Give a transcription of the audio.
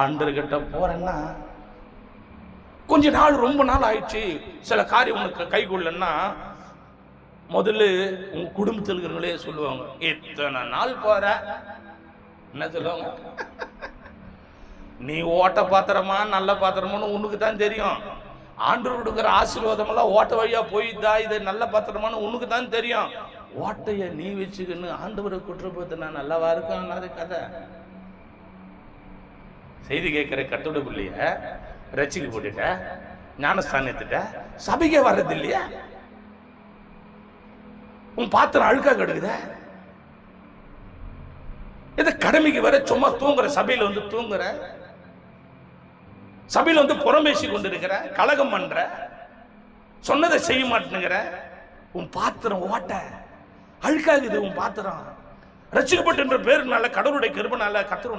ஆண்டர்கிட்ட போறேன்னா கொஞ்ச நாள் ரொம்ப நாள் ஆயிடுச்சு. சில காரியம் உனக்கு கைகொள்ளன்னா முதல்ல உங்க குடும்பத்தில் இருக்கிறவங்களே சொல்லுவாங்க இத்தனை நாள் போற? என்ன சொல்லுவாங்க? நீ ஓட்ட பாத்திரமா நல்ல பாத்திரமான்னு உனக்கு தான் தெரியும். ஆண்டு கொடுக்குற ஆசீர்வாதம் எல்லாம் ஓட்ட வழியா போயிதா இது நல்ல பாத்திரமான்னு உனக்கு தான் தெரியும். ஓட்டைய நீ வச்சுக்கின்னு ஆண்டவரை குற்றப்படுத்தினா நல்லவா இருக்கும்? கதை. செய்தி கேட்கிற கத்தோட பிள்ளைய ரச்சிக்கு போட்டுட்ட ஞானஸ்தானத்துட்ட சபைக்கே வர்றது இல்லையா. உன் பாத்திரம் அழுக்கா கிடக்குத. இது கடமைக்கு வர சும்மா தூங்குற சபையில வந்து தூங்குற சபையில வந்து புறம்பேசி கொண்டிருக்கிற கலகம் பண்ற சொன்னதை செய்ய மாட்டேங்கிற உன் பாத்திரம் ஓட்ட அழுக்காகுது உன் பாத்திரம். ரசிக்கப்பட்டு பேருனால கடவுளுடைய கிருபனால கத்துருவ